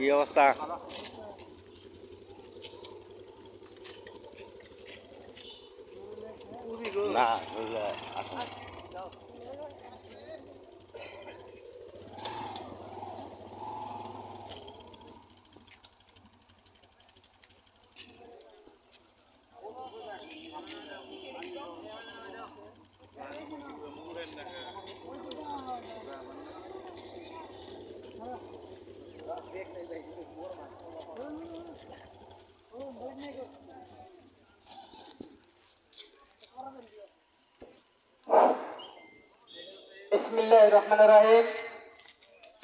ഈ അവസ്ഥ না não, não.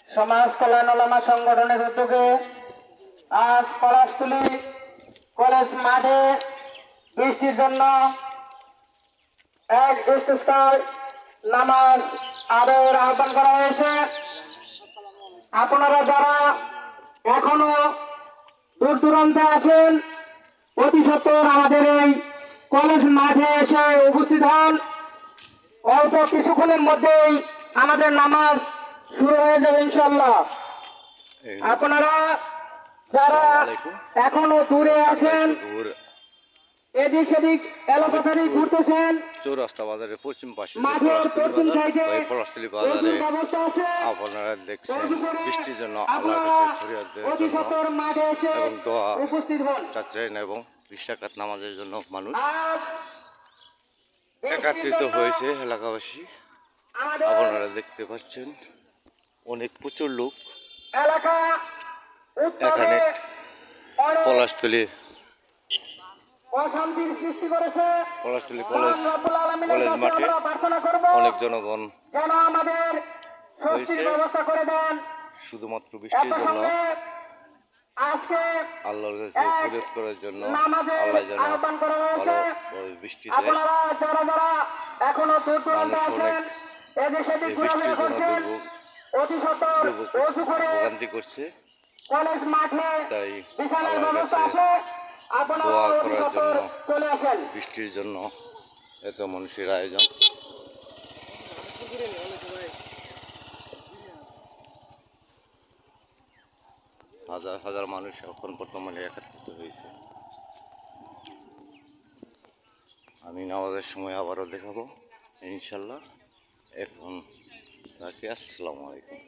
সমাজ কল্যাণ ওলামা সংগঠনের উদ্যোগে আজ পলাশতুলি কলেজ মাঠে বৃষ্টির জন্য এক ইস্তেস্কার নামাজ আদায়ের আহ্বান করা হয়েছে। আপনারা যারা এখনও দূর দূরান্তে আছেন, অতি সত্বর আমাদের এই কলেজ মাঠে এসে উপস্থিত হন। অল্প কিছুক্ষণের মধ্যেই আমাদের নামাজ শুরু হয়ে যাবে ইনশাল্লাহ আপনারা যারা এখনও দূরে আছেন এদিক সেদিক এলোপাথারি ঘুরতেছেন চৌরাস্তা বাজারের পশ্চিম পাশে পশ্চিম সাইডে বাজারে আপনারা দেখছেন বৃষ্টির জন্য আপনারা কাছে এবং দোয়া চাচ্ছেন এবং বিশ্বাকাত নামাজের জন্য মানুষ একাত্রিত হয়েছে এলাকাবাসী। আপনারা দেখতে পাচ্ছেন অনেক প্রচুর লোক এখানে পলাশতলী অশান্তির সৃষ্টি করেছে। পলাশতলী কলেজ কলেজ মাঠে অনেক জনগণ যেন আমাদের স্বস্তির ব্যবস্থা করে দেন। শুধুমাত্র বৃষ্টির জন্য আজকে আল্লাহর কাছে এক করার জন্য আল্লাহ যেন আহ্বান করা হয়েছে। বৃষ্টি দেয়। আপনারা যারা যারা এখনও দূর দূরান্তে আছেন এদেশে এই ঘোরাফেরা করছেন। অতি সত্তর দুর্ভোগ অজু করে করছে। কলেজ মাঠে বিছানার ব্যবস্থা আছে। আপনারা অতি চলে আসেন। বৃষ্টির জন্য এত মানুষের আয়োজন। হাজার হাজার মানুষ এখন বর্তমানে একত্রিত হয়েছে। আমি নামাজের সময় আবারও দেখাবো ইনশাল্লাহ। এখন রাখি আসসালামু আলাইকুম।